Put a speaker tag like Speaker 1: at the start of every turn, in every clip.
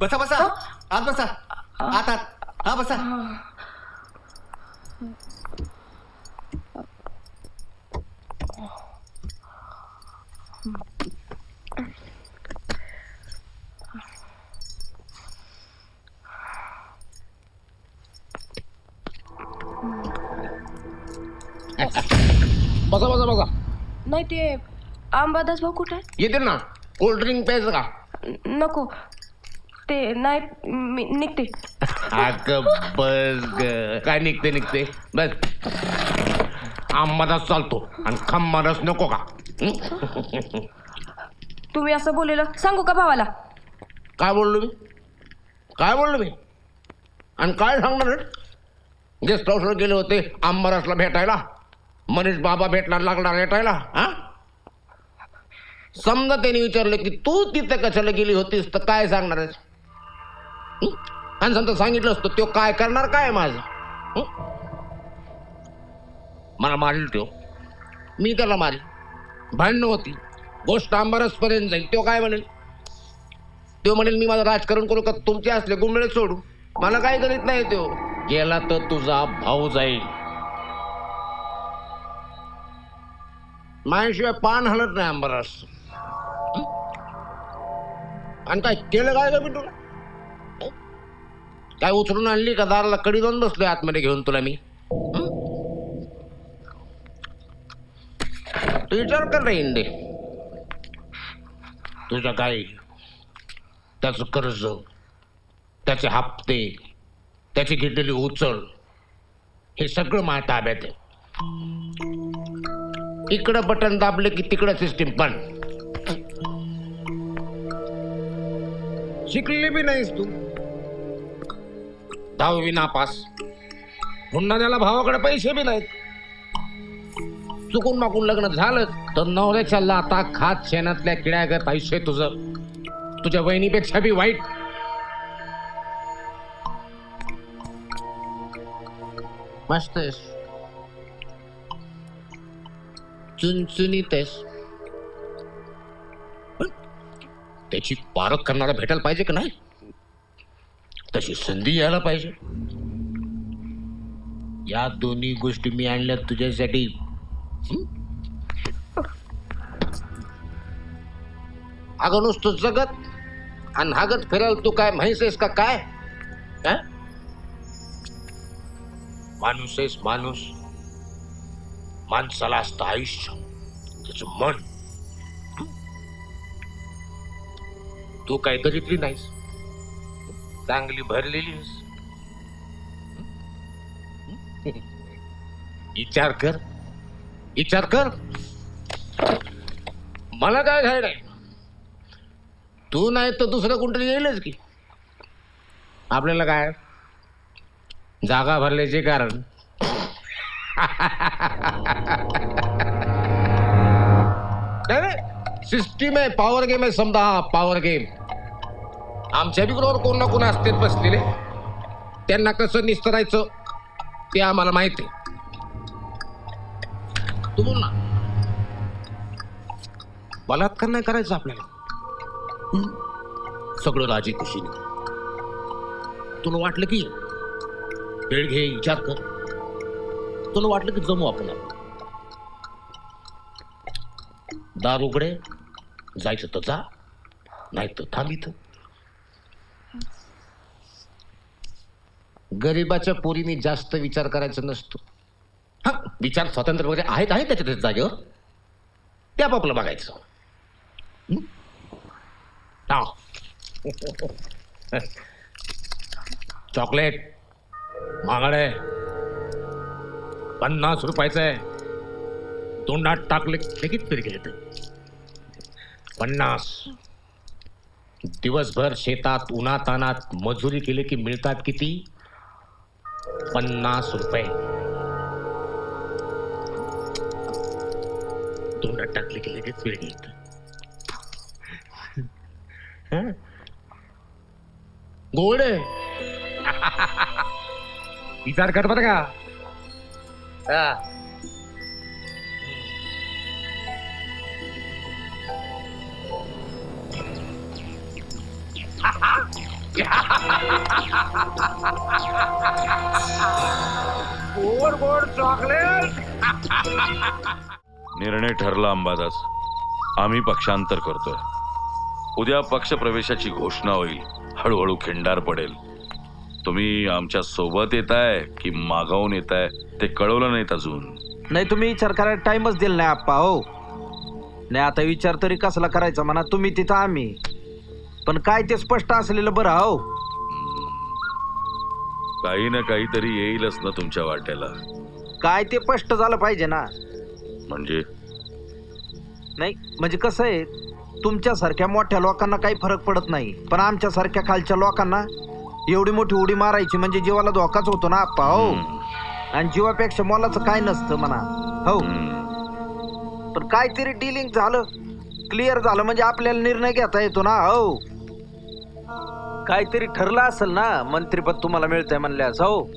Speaker 1: बसा बसा. आत बसा. आत आत. हा बसा.
Speaker 2: बसा बसा बसा
Speaker 3: नाही ते आंबादास भाऊ कुठे?
Speaker 2: येतील ना. कोल्ड ड्रिंक प्यायचं का?
Speaker 3: न- नको. ते नाही मी निघते.
Speaker 2: अगं बस ग. काय निघते निघते? बस. आंबादास चालतो. आणि खंबादास नको का? हं?
Speaker 3: तुम्ही असं बोललेलं सांगू का भावाला?
Speaker 2: काय बोललो मी? काय बोललो मी? आणि काय सांगणार? गेस्ट हाऊसवर गेले होते आंबादासला भेटायला. मनीष बाबा भेटला लागला भेटायला हा? समजा त्यांनी विचारलं की तू तिथे कशाला गेली होतीस तर काय सांगणार आहेस? हं? आणि समजा सांगितलं असतं तो काय करणार काय माझं? हं? मला मारील तो. मी त्याला मारील. भांडणं होती गोष्ट आंबारसपर्यंत जाईल. तो काय म्हणेल? तो म्हणेल मी माझं राजकारण करू का? तुमचे असले गुंडळे सोडू. मला काय करीत नाही तो. गेला तर तुझा भाऊ जाईल. माझ्याशिवाय पान हलत नाही आंबरस आणि काय केलं काय का मी तुला? काय उचलून आणली का? दाराला कडी दोन बसलोय आतमध्ये घेऊन तुला मी. तू विचार कर रे तुझं तुझ्या काय? त्याचं कर्ज त्याचे हप्ते त्याची घेतलेली उचल हे सगळं माझ्या ताब्यात आहे. इकडं बटन दाबलं की तिकडं सिस्टीम पण. शिकलेली बी नाहीस तू. दहावी नापास पुन्हा त्याला भावाकडे पैसे बी नाहीत. चुकून माकून लग्न झालं तर नवऱ्याच्या लाता खात शेणातल्या किड्यागत आयुष्य आहे तुझं. तुझ्या वहिनीपेक्षा बी वाईट. मस्त आहेस. चुनचुनीत आहेस. त्याची पारख करणारा भेटायला पाहिजे का नाही? तशी संधी यायला पाहिजे. या दोन्ही गोष्टी मी आणल्या तुझ्यासाठी. अगं नुसतं जगत आणि हागत फिरायला तू काय म्हैस आहेस का काय? माणूस आहेस माणूस. माणसाला असतं आयुष्य. त्याचं मन. तू काय दरिद्री नाहीस. चांगली भरलेली विचार कर. विचार कर. मला काय घाय नाही. तू नाही तर दुसरं कोणतरी येईलच की? आपल्याला काय? जागा भरल्याचे कारण. सिस्टीम आहे पॉवर गेम आहे समजा हा पॉवर गेम आमच्या बिग्रोवर कोण ना कोण असते बसलेले. त्यांना कसं निस्तरायचं ते आम्हाला माहिती आहे. तू बोल ना. बलात्कार नाही करायचं आपल्याला. सगळं राजी खुशीने. तुला वाटलं की वेळ घे विचार कर. तुला वाटलं की जमू आपण. दार उघडे जायचं तर जा नाही तर थांब गरीबाच्या पोरीने जास्त विचार करायचा नसतो. हा विचार स्वातंत्र्य वगैरे आहेत आहेत त्याच्या त्याच्या जागेवर. ते आपापलं बघायचं. हं? हा. चॉकलेट आहे पन्नास रुपयाचं. आहे तोंडात टाकले लगेच तरी येते पन्नास. दिवसभर शेतात उन्हातानात मजुरी केली की मिळतात किती? पन्नास रुपये. तोंडात टाकले की लगेच वेळ घेत गोड. विचार कर बरं का गोड गोड चॉकलेट
Speaker 4: निर्णय ठरला अंबादास. आम्ही पक्षांतर करतोय. उद्या पक्ष प्रवेशाची घोषणा होईल. हळूहळू खिंडार पडेल. तुम्ही आमच्यासोबत येताय की मागावून येताय ते कळवलं नाहीत अजून.
Speaker 5: नाही तुम्ही विचार करायला टाइमच दिला नाही आप्पा हो. नाही आता विचार तरी कसला करायचा म्हणा तुम्ही तिथं आम्ही. पण काय ते स्पष्ट असलेलं बरं हो?
Speaker 4: काही ना काहीतरी येईलच ना तुमच्या वाट्याला
Speaker 5: काय ते स्पष्ट झालं पाहिजे ना?
Speaker 4: म्हणजे?
Speaker 5: नाही म्हणजे कसं आहे तुमच्यासारख्या मोठ्या लोकांना काही फरक पडत नाही. पण आमच्यासारख्या खालच्या लोकांना एवढी मोठी उडी मारायची म्हणजे जीवाला धोकाच होतो ना आप्पा हो? आणि जीवापेक्षा मोलाचं काय नसतं म्हणा हो. पण काहीतरी डिलिंग झालं क्लिअर झालं म्हणजे आपल्याला निर्णय घेता येतो ना हो? काहीतरी ठरलं असेल ना मंत्रीपद तुम्हाला मिळतंय म्हणल्यास हो?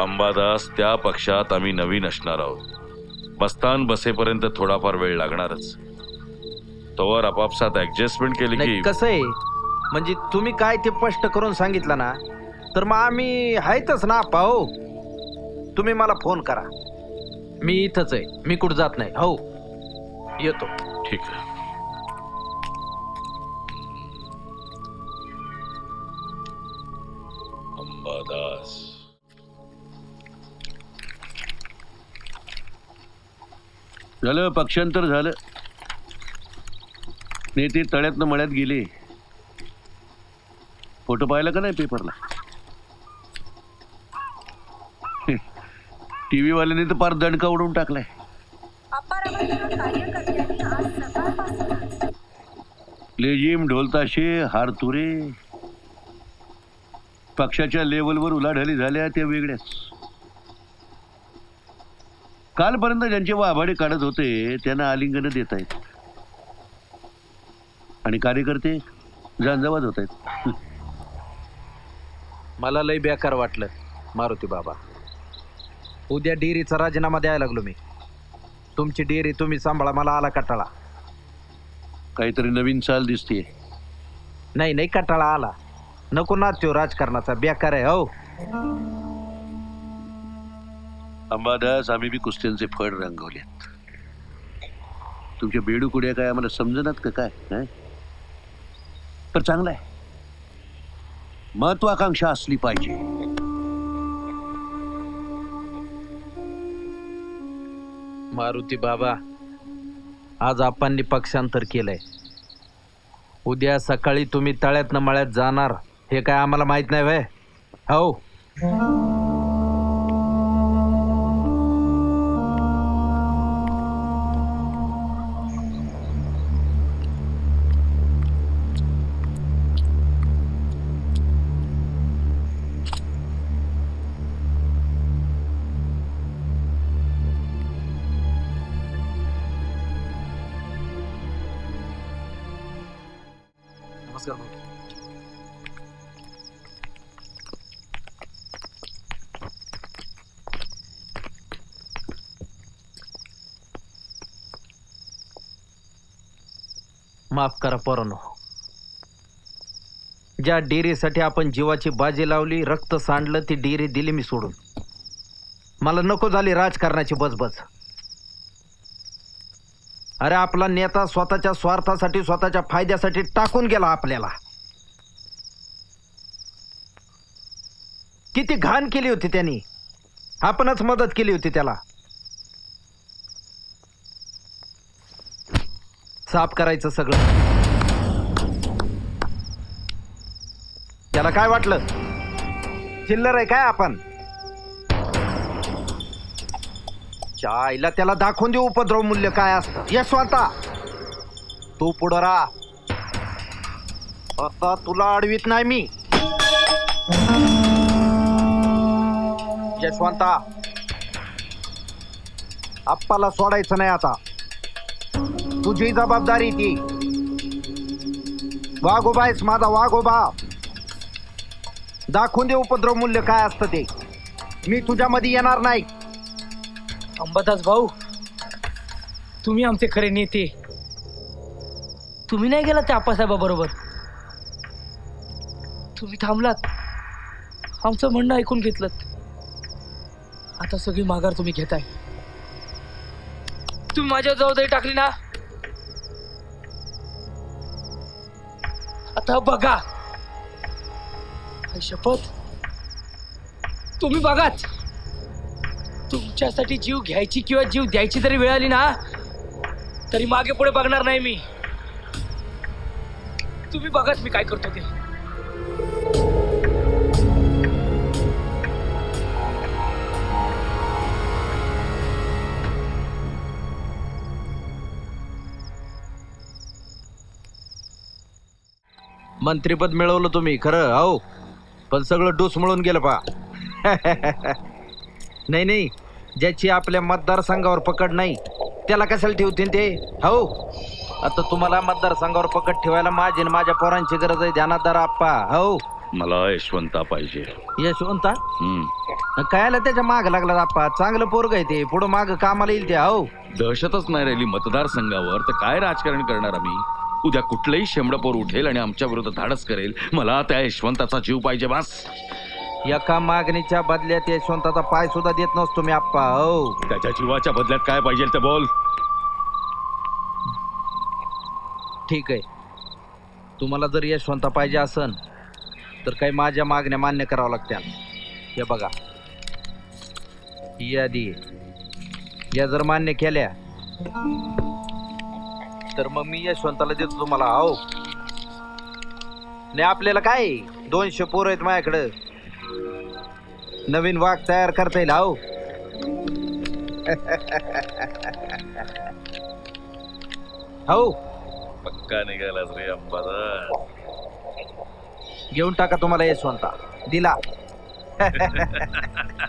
Speaker 4: अंबादास त्या पक्षात आम्ही नवीन असणार आहोत. बस्तान बसेपर्यंत थोडाफार वेळ लागणारच. तोवर आपापसात ऍडजस्टमेंट केली
Speaker 5: नाही
Speaker 4: की
Speaker 5: कसं आहे? म्हणजे तुम्ही काय ते स्पष्ट करून सांगितलं ना तर मग आम्ही आहेतच ना आप्पा हो? तुम्ही मला फोन करा. मी इथंच आहे. मी कुठं जात नाही. हो? येतो.
Speaker 4: ठीक आहे. अंबादास
Speaker 6: झालं पक्षांतर झालं. नेते तळ्यातनं मळ्यात गेले. फोटो पाहिला का नाही पेपरला? टीव्ही वाल्याने तर पार दणका उडवून टाकलाय. लेजिम ढोलताशे हारतुरे. पक्षाच्या लेवलवर उलाढाली झाल्या त्या वेगळ्याच. कालपर्यंत ज्यांचे वाभाडे काढत होते त्यांना आलिंगन देत आहेत. आणि कार्यकर्ते झंझावात होत आहेत.
Speaker 5: मला लय बेकार वाटलं मारुती बाबा. उद्या डेअरीचा राजीनामा द्यायला लागलो मी. तुमची डेअरी तुम्ही सांभाळा मला आला कटाळा.
Speaker 6: काहीतरी नवीन चाल दिसते
Speaker 5: नाही नाही कटाळा आला. नको ना त्यो राजकारणाचा बेकार आहे हो.
Speaker 6: अंबादास आम्ही बी कुस्त्यांचे फळ रंगवलेत. तुमच्या बेडू कुड्या काय आम्हाला समजणार का काय हं? तर चांगलं आहे. महत्वाकांक्षा असली पाहिजे.
Speaker 5: मारुती बाबा आज आपांनी पक्षांतर केलंय. उद्या सकाळी तुम्ही तळ्यातनं मळ्यात जाणार. हे काय आम्हाला माहीत नाही वय हो नमस्कार माफ करा पोरांनो. ज्या डेअरीसाठी आपण जीवाची बाजी लावली रक्त सांडलं ती डेअरी दिली मी सोडून. मला नको झाली राजकारणाची बजबज. अरे आपला नेता स्वतःच्या स्वार्थासाठी स्वतःच्या फायद्यासाठी टाकून गेला आपल्याला. किती घाण केली होती त्यांनी. आपणच मदत केली होती त्याला. साफ करायचं सगळं. त्याला काय वाटलं? चिल्लर आहे काय आपण? चायला त्याला दाखवून देऊ उपद्रव मूल्य काय असतं. यशवंता तू पुढं राहा. आता तुला अडवीत नाही मी. यशवंता आप्पाला सोडायचं नाही आता. तुझी जबाबदारी ती. वाघोबा आहेस माझा वाघोबा दाखवून दे उपद्रव मूल्य काय असतं ते. मी तुझ्यामध्ये येणार नाही.
Speaker 7: अंबादास भाऊ तुम्ही आमचे खरे नेते. तुम्ही नाही गेला त्या आप्पासाहेबा बरोबर तुम्ही थांबलात. आमचं म्हणणं ऐकून घेतलं. आता सगळी माघार तुम्ही घेताय. तुम्ही माझ्या जबाबदारी टाकली ना? आता बघा. शपथ. तुम्ही बघाच. तुमच्यासाठी जीव घ्यायची किंवा जीव द्यायची जरी वेळ आली ना तरी मागे पुढे बघणार नाही मी. तुम्ही बघाच मी काय करतो ते.
Speaker 5: मंत्रीपद मिळवलं तुम्ही खरं हो. पण सगळं डोस मिळून गेलं पा नाही नाही. ज्याची आपल्या मतदारसंघावर पकड नाही त्याला कशाला ठेवतील ते? हो. आता तुम्हाला मतदारसंघावर पकड ठेवायला माझी आणि माझ्या पोरांची गरज आहे. ध्यानात धरा आप्पा. हो.
Speaker 4: मला यशवंता पाहिजे.
Speaker 5: यशवंता? कायला त्याच्या माग लागला आप्पा? चांगलं पोरग आहे ते. पुढं माग कामाला येईल ते हो.
Speaker 4: दहशतच नाही राहिली मतदारसंघावर तर काय राजकारण करणार आम्ही? उद्या कुठलंही शेंबडपोर उठेल आणि आमच्या विरुद्ध धाडस करेल. मला त्या यशवंताचा जीव पाहिजे बस.
Speaker 5: एका मागणीच्या बदल्यात यशवंताचा पाय सुद्धा देत नसतो मी आप्पा हो.
Speaker 4: त्याच्या जीवाच्या बदल्यात काय पाहिजे ते बोल.
Speaker 5: ठीक आहे. तुम्हाला जर यशवंता पाहिजे असन तर काही माझ्या मागण्या मान्य करावं लागत्या. हे बघा. ही यादी. आहे. या जर मान्य केल्या तर मग मी यशवंताला देतो तुम्हाला हो. नाही आपल्याला काय? दोनशे पोरं आहेत माझ्याकडं. नवीन वाघ तयार करता येईल हो. हो.
Speaker 4: पक्का निघालाच रे अंबादास.
Speaker 5: घेऊन टाका तुम्हाला यशवंता. दिला.